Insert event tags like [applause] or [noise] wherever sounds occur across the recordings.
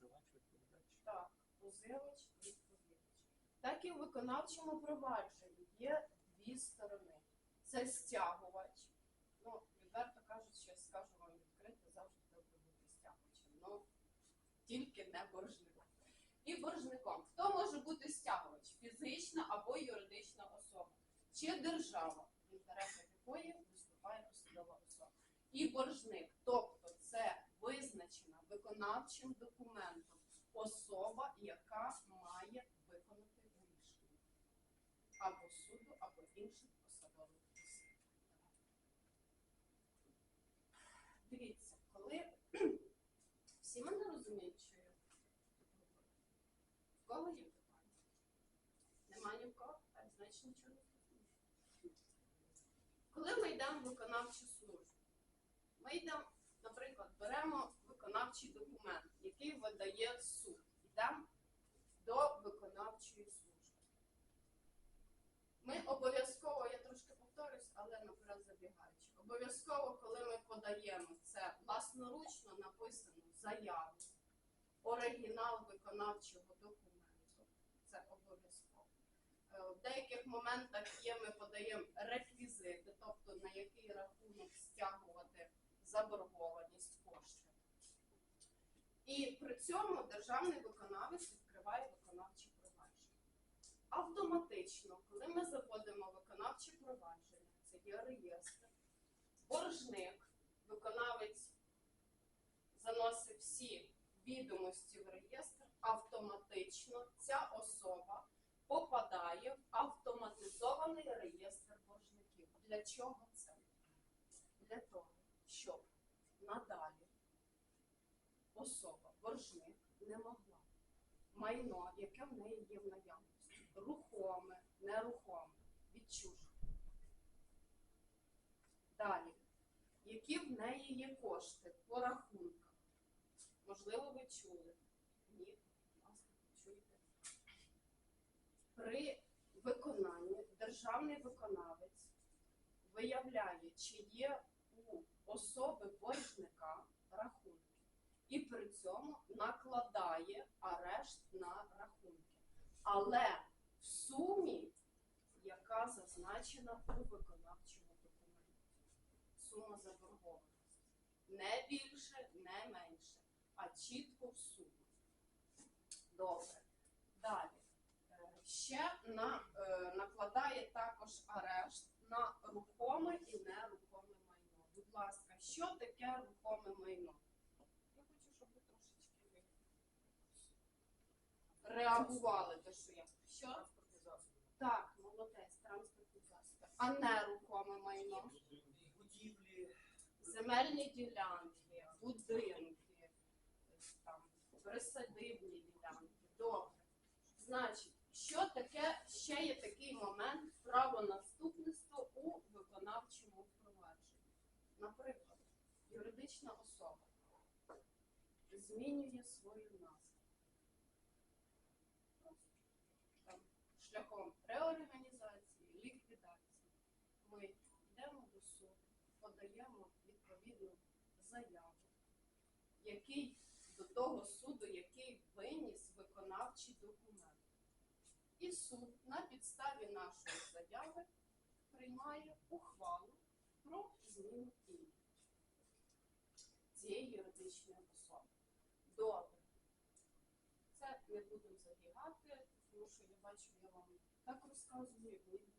позивач, відповідач. Так, позивач, відповідач. Так і в виконавчому провадженні є дві сторони. Це стягувач. Ну, відверто кажучи, я скажу вам відкрито, завжди добре бути стягувачем. Ну, тільки не боржником. І боржником. Хто може бути стягувач? Фізична або юридична особа. Чи держава, в інтересах якої виступає посадова особа. І боржник, тобто виконавчим документом особа, яка має виконати рішення або суду, або інших посадових осіб. Дивіться, коли [clears throat] всі мене розуміють, що я. В кого є питання? Нема ні в кого? Так, значить нічого не зрозуміло. Коли ми йдемо в виконавчу службу, ми йдемо, наприклад, беремо виконавчий документ, який видає суд. Йдемо до виконавчої служби. Ми обов'язково, я трошки повторюсь, але наперед забігаючи. Обов'язково, коли ми подаємо це власноручно написану заяву, оригінал виконавчого документу. Це обов'язково. Е, В деяких моментах є, ми подаємо реквізити, тобто на який рахунок стягувати заборгованість. І при цьому державний виконавець відкриває виконавче провадження. Автоматично, коли ми заводимо виконавче провадження, це є реєстр, боржник, виконавець заносить всі відомості в реєстр, автоматично ця особа попадає в автоматизований реєстр боржників. Для чого це? Для того, щоб надалі особа, боржник, не могла майно, яке в неї є в наявності, рухоме, нерухоме, відчужити. Далі, які в неї є кошти по рахунках? Можливо, ви чули. Ні, ласка, чуєте. При виконанні державний виконавець виявляє, чи є у особи боржника і при цьому накладає арешт на рахунки. Але в сумі, яка зазначена у виконавчому документі, сума заборгованості. Не більше, не менше, а чітко в сумі. Добре. Далі. Е, Ще на, е, накладає також арешт на рухоме і нерухоме майно. Будь ласка, що таке рухоме майно? Я хочу, щоб ви трошечки ви реагували те, що я. Що? Так, молодець, транспортні засоби. А нерухоме майно? Будівлі, Земельні ділянки, будинки, там, присадибні ділянки. Добре. Значить, що таке ще є такий момент правонаступництва у виконавчому провадженні? Наприклад, юридична особа змінює свою назву. Там, шляхом реорганізації, ліквідації. Ми йдемо до суду, подаємо відповідну заяву, який до того суду, який виніс виконавчий документ. І суд на підставі нашої заяви приймає ухвалу про зміну імені цієї юридичної особи. Добре. Це не будемо забігати, тому що я бачу, я вам так розказую, як ніби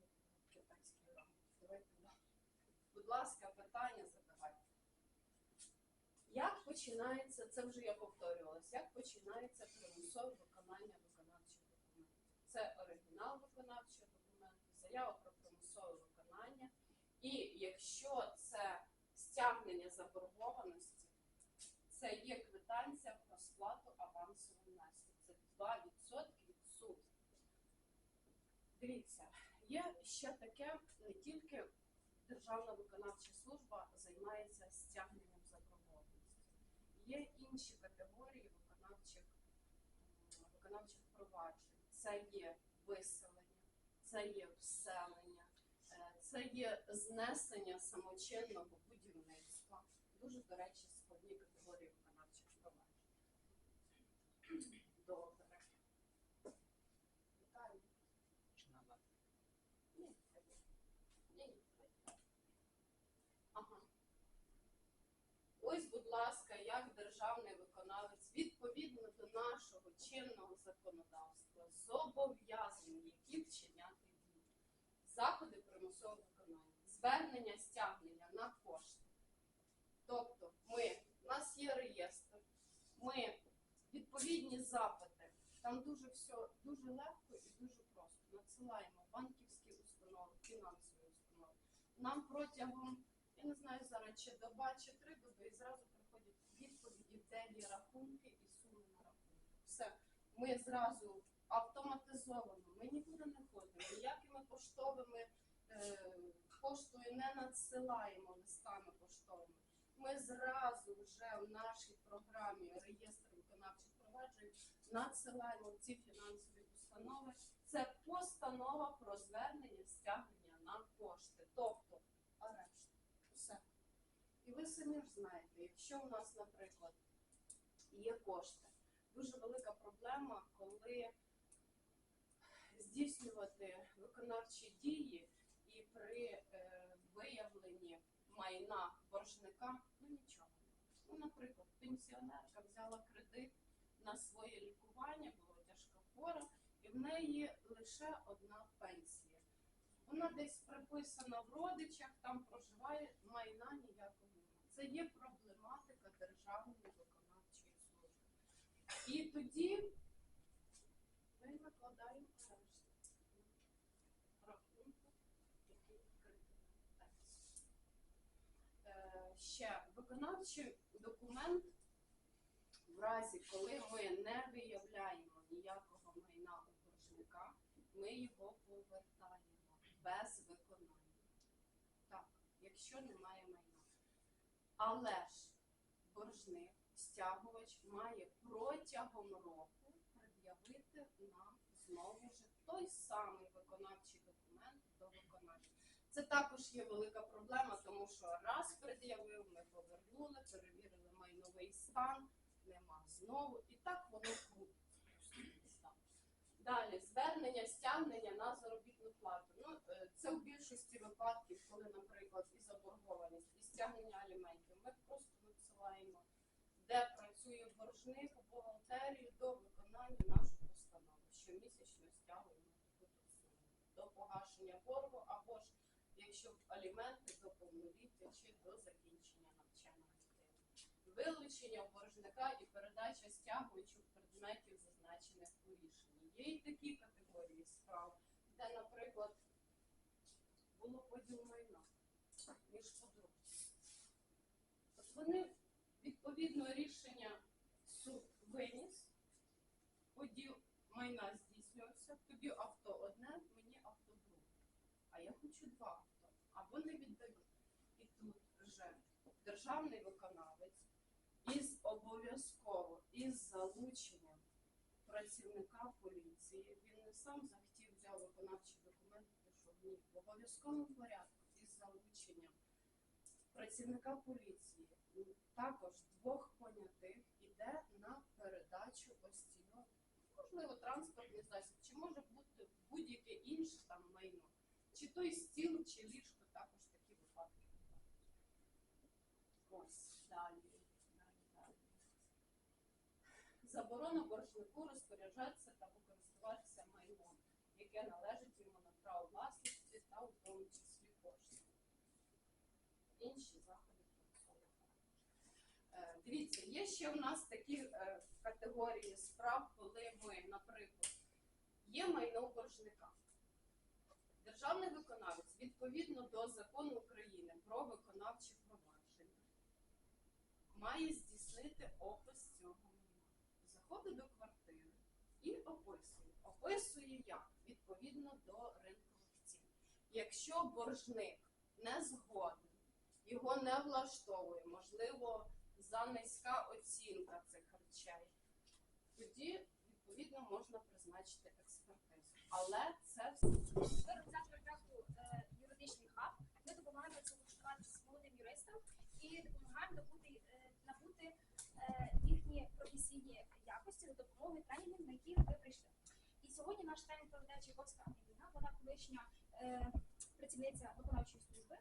китайський рамок. Давайте далі. Будь ласка, питання задавайте. Як починається, це вже я повторювалася, як починається примусове виконання виконавчих документів? Це оригінал виконавчого документу, заява про примусове виконання. І якщо це стягнення заборгованості, це є квитанція про сплату авансового внеску. Це 2% від суду. Дивіться, є ще таке, не тільки Державна виконавча служба займається стягненням заборгованості. Є інші категорії виконавчих, виконавчих проваджень. Це є виселення, це є вселення, е, це є знесення самочинного будівництва. Дуже, до речі, складні категорії виконавчих проваджень. Ось, будь ласка, як державний виконавець відповідно до нашого чинного законодавства зобов'язаний, які вчиняти дії, заходи примусового виконання, звернення стягнення на кошти. Тобто, ми, у нас є реєстр, ми відповідні запити. Там дуже все дуже легко і дуже просто. Надсилаємо банківські установи, фінансові установи. Нам протягом, я не знаю зараз, чи доба, чи три доби, і зразу відповіді, де є рахунки і суми на рахунку. Все. Ми зразу автоматизовано, ми нікуди не ходимо, ніякими поштовими е, поштою не надсилаємо листами поштовими. Ми зразу вже в нашій програмі реєстр виконавчих проваджень надсилаємо ці фінансові установи. Це постанова про звернення стягнення на кошти, тобто арешт. Все. І ви самі ж знаєте, якщо у нас, наприклад, є кошти, дуже велика проблема, коли здійснювати виконавчі дії і при е, виявленні майна боржника, ну нічого. Ну, наприклад, пенсіонерка взяла кредит на своє лікування, була тяжка хвора, і в неї лише одна пенсія. Вона десь приписана в родичах, там проживає, майна ніякого. Це є проблематика державної виконавчої служби. І тоді ми накладаємо рахунку, який. Е, Ще виконавчий документ в разі, коли ми не виявляємо ніякого майна у боржника, ми його повертаємо без виконання. Так, якщо немає майна. Але ж боржник, стягувач має протягом року пред'явити нам знову ж той самий виконавчий документ до виконання. Це також є велика проблема, тому що раз пред'явив, ми повернули, перевірили майновий стан, нема знову, і так воно крутиться. Далі звернення стягнення на заробітну плату. Ну е, це в більшості випадків, коли, наприклад, і заборгованість, стягнення аліментів. Ми просто надсилаємо, де працює боржник бухгалтерію до виконання нашої постанови. Щомісячно стягуємо до погашення боргу або ж якщо аліменти до повноліття чи до закінчення навчання дитини. Вилучення боржника і передача стягуючих предметів, зазначених у рішенні. Є і такі категорії справ, де, наприклад, було поділ майна між подружжям. Вони відповідно рішення суд виніс, поділ майна здійснювався, тобі авто одне, мені авто друге. А я хочу два авто, або не віддаю. І тут вже державний виконавець із обов'язково із залученням працівника поліції. Він не сам захотів взяв виконавчий документ, пішов ні. В обов'язковому порядку із залученням працівника поліції також двох понятих іде на передачу цього, можливо, транспортний засіб, чи може бути будь-яке інше там майно, чи той стіл, чи ліжко, також такі випадки. Ось далі. далі, далі. Заборона боржнику розпоряджатися та користуватися майном, яке належить йому на право власності та у тому числі. Інші заходи характеру. Е, Дивіться, є ще в нас такі е, категорії справ, коли ми, наприклад, є майно боржника. Державний виконавець відповідно до закону України про виконавче провадження має здійснити опис цього майна. Заходить до квартири і описує. Описує як? Відповідно до ринкових цін. Якщо боржник не згоден, його не влаштовує, можливо, за низька оцінка цих речей, тоді відповідно можна призначити експертизу. Але це все Ми е, юридичний хаб. Ми допомагаємо працевлаштуватися з молодим юристам і допомагаємо е, набути е, їхні професійні якості за допомогою тренінгів, на які ви прийшли. І сьогодні наш тренінг проведе Чайковська Ангеліна, вона колишня е, працівниця виконавчої служби.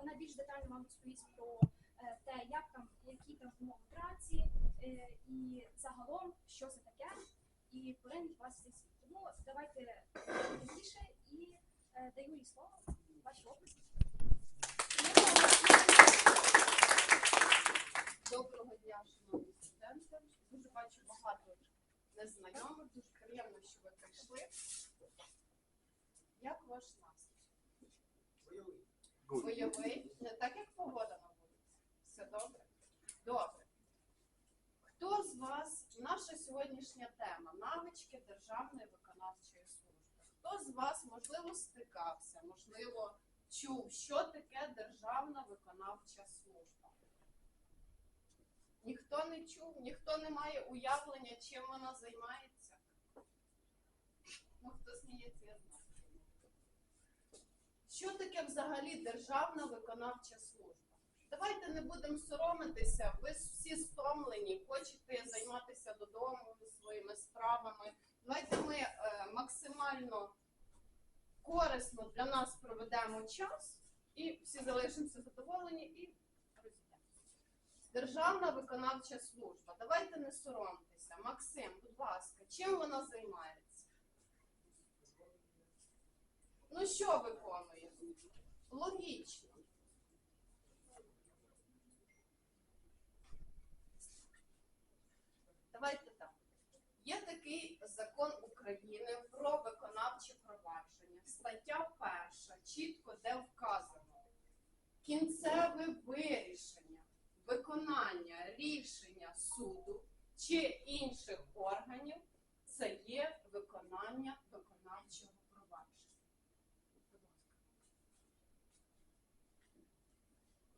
Вона більш детально вам розповість про е, те, як там, які там умови праці, е, і загалом, що це таке, і поринуть вас цей світ. Тому давайте більше і е, даю їй слово. Ваші оплески. Доброго дня, шановні студенти. Дуже бачу багато незнайомих. Дуже приємно, що ви прийшли. Як ваш настрій? Бойовий. Не так, як погода на вулиці. Все добре? Добре. Хто з вас, наша сьогоднішня тема навички Державної виконавчої служби. Хто з вас, можливо, стикався, можливо, чув, що таке Державна виконавча служба? Ніхто не чув, ніхто не має уявлення, чим вона займається. Ну, хто сміється, я знаю. Що таке взагалі Державна виконавча служба? Давайте не будемо соромитися, ви всі стомлені, хочете займатися додому своїми справами. Давайте ми е, максимально корисно для нас проведемо час і всі залишимося задоволені і розійдемося. Державна виконавча служба. Давайте не соромтеся. Максим, будь ласка, чим вона займається? Ну що виконує? Логічно. Давайте так. Є такий закон України про виконавче провадження. Стаття перша, чітко де вказано. Кінцеве вирішення, виконання рішення суду чи інших органів це є виконання виконавчого провадження. Будь ласка.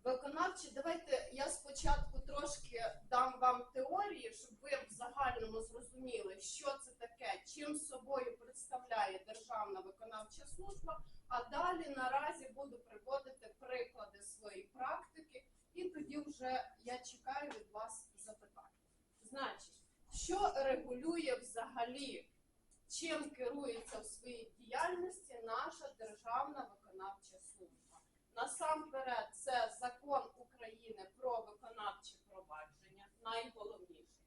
Виконавчі, давайте я спочатку трошки дам вам теорії, щоб ви в загальному зрозуміли, що це таке, чим собою представляє Державна виконавча служба. А далі наразі буду приводити приклади своєї практики, і тоді вже я чекаю від вас запитань. Значить, що регулює взагалі, чим керується в своїй діяльності наша Державна виконавча служба? Насамперед, це закон України про виконавче провадження, найголовніше.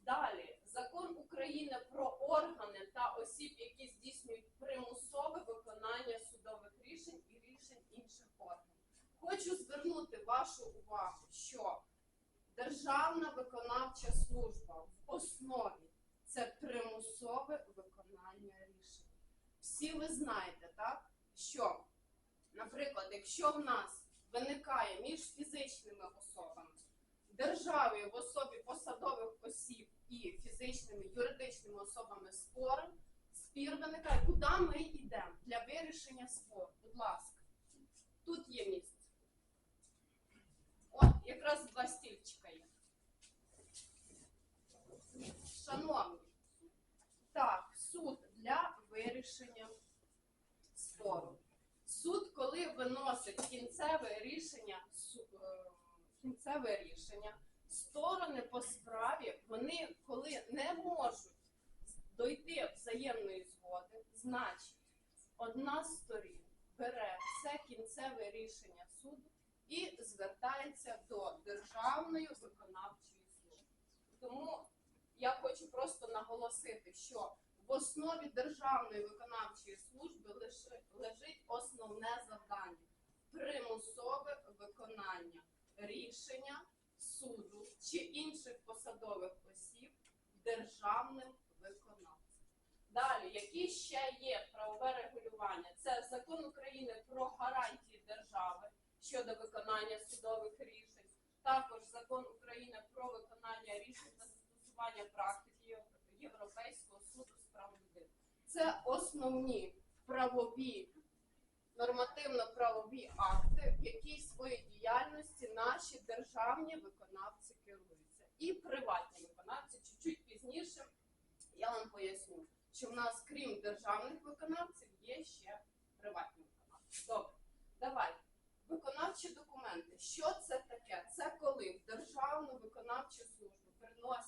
Далі, закон України про органи та осіб, які здійснюють примусове виконання судових рішень і рішень інших органів. Хочу звернути вашу увагу, що Державна виконавча служба в основі це примусове виконання рішень. Всі ви знаєте, так, що Наприклад, якщо в нас виникає між фізичними особами, державою в особі посадових осіб і фізичними юридичними особами спори, спір виникає, куди ми йдемо для вирішення спору? Будь ласка, тут є місце. Якраз два стільчика є. Шановні, так, суд для вирішення спору. Суд, коли виносить кінцеве рішення, е, кінцеве рішення, сторони по справі, вони коли не можуть дойти взаємної згоди, значить, одна з сторін бере це кінцеве рішення суду і звертається до Державної виконавчої служби. Тому я хочу просто наголосити, що в основі Державної виконавчої служби лежить основне завдання примусове виконання рішення суду чи інших посадових осіб державним виконавцем. Далі, які ще є правове регулювання? Це закон України про гарантії держави щодо виконання судових рішень, також закон України про виконання рішень та застосування практики Європейського суду з прав людини. Це основні правові нормативно-правові акти, в якій своїй діяльності наші державні виконавці керуються. І приватні виконавці чуть-чуть пізніше я вам поясню, що в нас, крім державних виконавців, є ще приватні виконавці. Добре, давайте. Виконавчі документи. Що це таке? Це коли в державну виконавчу службу приносять